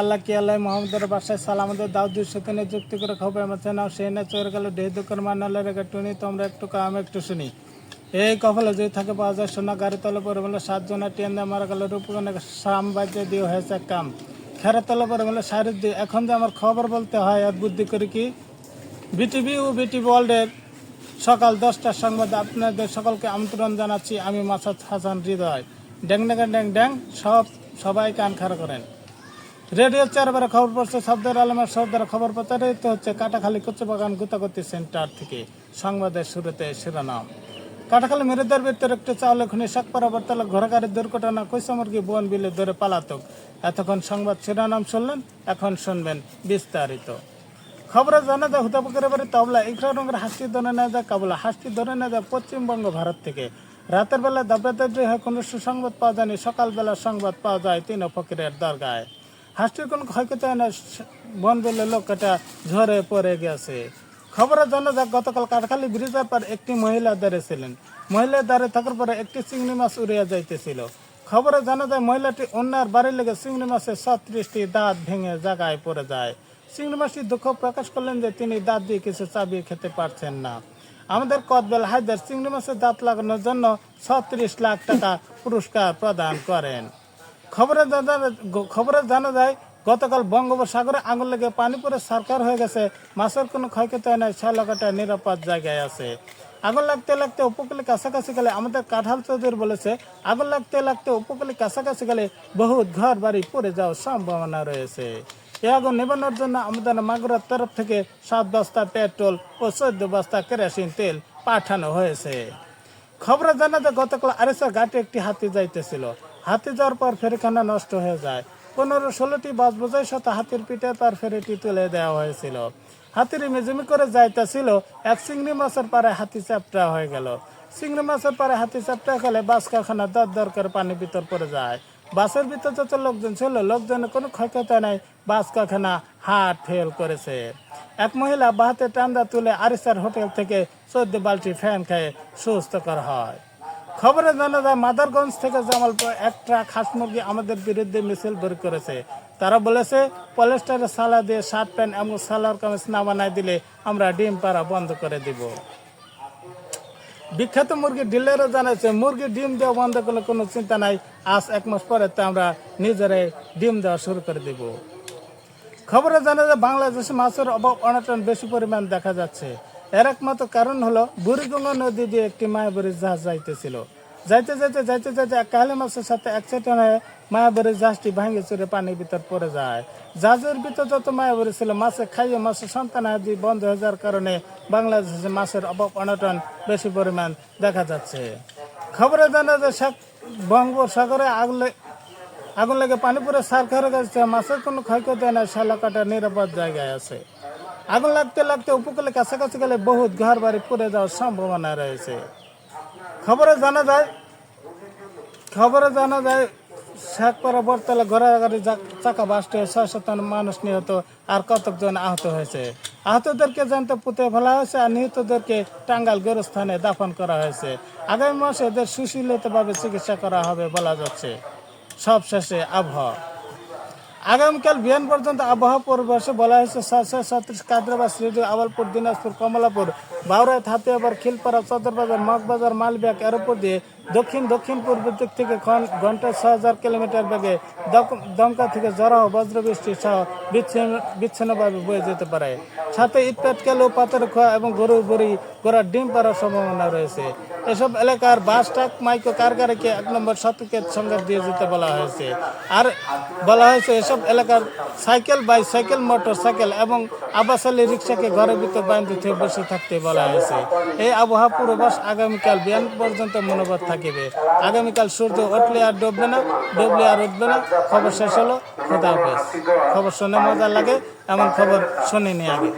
আল্লাহ কি আল্লাহ মোহাম্মদের বাসায় সালামদের দাউদ্দির সাথে যুক্তি করে খবর মাছে নাও, সেই না চোর গেল দোকান মান্নালের রেখে টুনি, তোমরা একটু কাম একটু শুনি। এই কফলে যদি থাকে পাওয়া যায় সোনা, গাড়ি তলে পরে বলে সাতজনে ট্রেন দিয়ে মারা গেল রূপগণে সাম বাজে দিয়ে হয়েছে এক কাম। খেরা তলে পরে বলে শারীর দিয়ে এখন যে আমার খবর বলতে হয় আর বুদ্ধি করি কি? বিটিভি ও বিটিভি ওয়ার্ল্ডের সকাল দশটার সংবাদ আপনাদের সকলকে আমন্ত্রণ জানাচ্ছি, আমি মাসাদ হাসান হৃদয়। ড্যাং ড্যাং ড্যাং ড্যাং, সব সবাই কান খাড়া করেন। রেডিও চারবারে খবর পড়ছে, শব্দের আলমের সর্দার খবর প্রচারিত হচ্ছে কাটাখালী কুচবাগান গুতাগতি সেন্টার থেকে সংবাদের শুরুতে শিরোনাম। কাটাখালী মেরুদের ভিতরে একটি চাউলে খুনি শাকপাড়া বর্তালে ঘোরাগাড়ির দুর্ঘটনা কৈসমুরগি বোন বিলে ধরে পালাতক। এতক্ষণ সংবাদ শিরোনাম শুনলেন, এখন শুনবেন বিস্তারিত। খবরে জানা যায়, হুতাপুকের বাড়ি তবলা ইকরা রঙের হাসি ধরে নেওয়া যায়, কাবুলা হাসি ধরে নেওয়া যায় পশ্চিমবঙ্গ, ভারত থেকে। রাতের বেলা দাবদাদ্রি হয় কোনো সুসংবাদ পাওয়া যায়নি, সকালবেলা সংবাদ পাওয়া যায় তিন ফকিরের দরগায়। হাসটির কোনো ক্ষয়ক্ষতি হয় না, বন বেলে লোকটা ঝরে পড়ে গেছে। খবরে জানা যায় গতকাল কাঠখালি ব্রিজের পর একটি মহিলা দাঁড়িয়েছিলেন মহিলা দাঁড়িয়ে থাকার পরে একটি চিংড়ি মাছ উড়িয়া যাইতেছিল। খবরে জানা যায়, মহিলাটি অন্যার বাড়ির লেগে চিংড়ি মাছের ছত্রিশটি দাঁত ভেঙে জায়গায় পড়ে যায়। চিংড়ি মাছটি দুঃখ প্রকাশ করলেন যে তিনি দাঁত দিয়ে কিছু চাবিয়ে খেতে পারছেন না। আমাদের কদবেল হায়দার চিংড়ি মাছের দাঁত লাগানোর জন্য ছত্রিশ লাখ টাকা পুরস্কার প্রদান করেন। খবরে খবরে জানা যায়, গতকাল বঙ্গোপসাগরে আগুন লেগে পানি পরে সরকার হয়ে গেছে। মাছের কোনো ক্ষয়ক্ষতি হয় নাই, ছয় লক্ষটা নিরাপদ জায়গায় আছে। আগুন লাগতে লাগতে উপকূলে কাছাকাছি গেলে আমাদের কাঁঠাল চৌধুরী বলেছে, আগুন লাগতে লাগতে উপকূলে কাছাকাছি গেলে বহুত ঘর বাড়ি পড়ে যাওয়ার সম্ভাবনা রয়েছে। এ আগুন নেবানোর জন্য আমাদের মাগুরার তরফ থেকে সাত বস্তা পেট্রোল ও চোদ্দ বস্তা কেরোসিন তেল পাঠানো হয়েছে। খবরে জানা যায়, গতকাল আরেসা ঘাটে একটি হাতি যাইতেছিল। হাতি যাওয়ার পর ফেরিখানা নষ্ট হয়ে যায়। পনেরো ষোলোটি বাস বোঝাই সাথে হাতির পিঠে তার ফেরিটি তুলে দেওয়া হয়েছিল। হাতির মেজুমি করে যাইতেছিল, এক চিংড়ি মাছের পারে হাতি চ্যাপটা হয়ে গেল। চিংড়ি মাছের পারে হাতি চ্যাপটা খেলে বাস কারখানা দর দর করে পানি ভিতর পড়ে যায়। বাসের ভিতর যত লোকজন ছিল, লোকজনের কোনো ক্ষয়ক্ষতি নাই। বাস কারখানা হাট ফেল করেছে। এক মহিলা বাহাতে টান্দা তুলে আরিসার হোটেল থেকে চোদ্দ বালতি ফ্যান খেয়ে সুস্থ করা হয়। খবরে জানা যায়, মাদারগঞ্জ থেকে জামালপুর এক ট্রাক হাঁস মুরগি আমাদের বিরুদ্ধে মিছিল বের করেছে। তারা বলেছে পলেস্টারের সালা দিয়ে শার্ট প্যান্ট এবং সালার কামিজ না বানায় দিলে আমরা ডিম পাড়া বন্ধ করে দিব। বিখ্যাত মুরগি ডিলারও জানাচ্ছে মুরগি ডিম দেওয়া বন্ধ করলে কোনো চিন্তা নাই, আজ এক মাস পরে তো আমরা নিজেরাই ডিম দেওয়া শুরু করে দিব। খবরে জানা যায়, বাংলাদেশে মাছের অভাব অনটন বেশি পরিমাণ দেখা যাচ্ছে। এর একমাত্র কারণ হলো বুড়িগঙ্গা নদী দিয়ে একটি মায়াবরী জাহাজ যাইতেছিল। যাইতে যাইতে যাইতে যাইতে কালী মাছের সাথে অ্যাক্সিডেন্ট হয়ে মায়াবরী জাহাজটি ভাঙে চুরে পানির ভিতর পড়ে যায়। জাহাজের ভিতর যত মায়াবরী ছিল, মাছে খাইয়ে মাছের সন্তান আদি বন্ধ হয়ে যাওয়ার কারণে বাংলাদেশে মাছের অভাব অনটন বেশি পরিমাণ দেখা যাচ্ছে। খবরে জানা যায় বঙ্গোপসাগরে আগলে আগুন লেগে পানি পুরো সার খেয়ে গেছে মাছের কোনো ক্ষয়ক্ষতি হয় না, শালা কাটার নিরাপদ জায়গায় আছে। আগুন লাগতে লাগতে উপকূলে কাছাকাছি গেলে বহুত ঘর বাড়ি পুড়ে যাওয়ার সম্ভাবনা রয়েছে। খবরে জানা যায়, খবরে জানা যায়, শেখপাড়া বরতলা ঘোড়াগাড়ি চাকা বাস্টে ছয় শতাংশ মানুষ নিহত আর কতকজন আহত হয়েছে। আহতদেরকে জানতে পুঁতে ফেলা হয়েছে আর নিহতদেরকে টাঙ্গাল গোরস্থানে দাফন করা হয়েছে। আগামী মাসে এদের সুশীলিতভাবে চিকিৎসা করা হবে বলা যাচ্ছে। সবশেষে আবহাওয়া। আগামীকাল বিহান পর্যন্ত আবহাওয়া পূর্বাসে বলা হয়েছে সাতশো সাতত্রিশ কাদ্রাবাদ শ্রীডি আওয়ালপুর, দিনাজপুর, কমলাপুর বাউরাত হাতিয়াবার খিলপাড়া সদরবাজার মগবাজার মালবিয়া এর উপর দিয়ে দক্ষিণ দক্ষিণ পূর্ব দিক থেকে ঘন- ঘন্টায় ছ হাজার কিলোমিটার বেগে দমকা থেকে জড়াও বজ্রবৃষ্টি সহ বিচ্ছিন্ন বিচ্ছিন্নভাবে বয়ে যেতে পারে। সাথে ইটপাট কেলো পাথর খোয়া এবং গরু বড়ি গোড়ার ডিম পাড়ার সম্ভাবনা রয়েছে। এসব এলাকার বাস, ট্রাক, মাইক্রো কারগারিকে এক নম্বর সতর্কের সঙ্গে দিয়ে যেতে বলা হয়েছে। আর বলা হয়েছে, এসব এলাকার cycle by cycle motor cycle এবং আবাসালি রিক্সাকে ঘরের ভিতর থেকে বসে থাকতে বলা হয়েছে। এই আবহাওয়া পূর্বাভাস আগামীকাল বিয়ান পর্যন্ত মনোবত থাকিবে। আগামীকাল সূর্য উঠলে আর ডুববে না, ডুবলে আর উঠবে না। খবর শেষ হলো। খোদা হাফেজ। খবর শুনে মজা লাগে, এমন খবর শুনিনি আগে।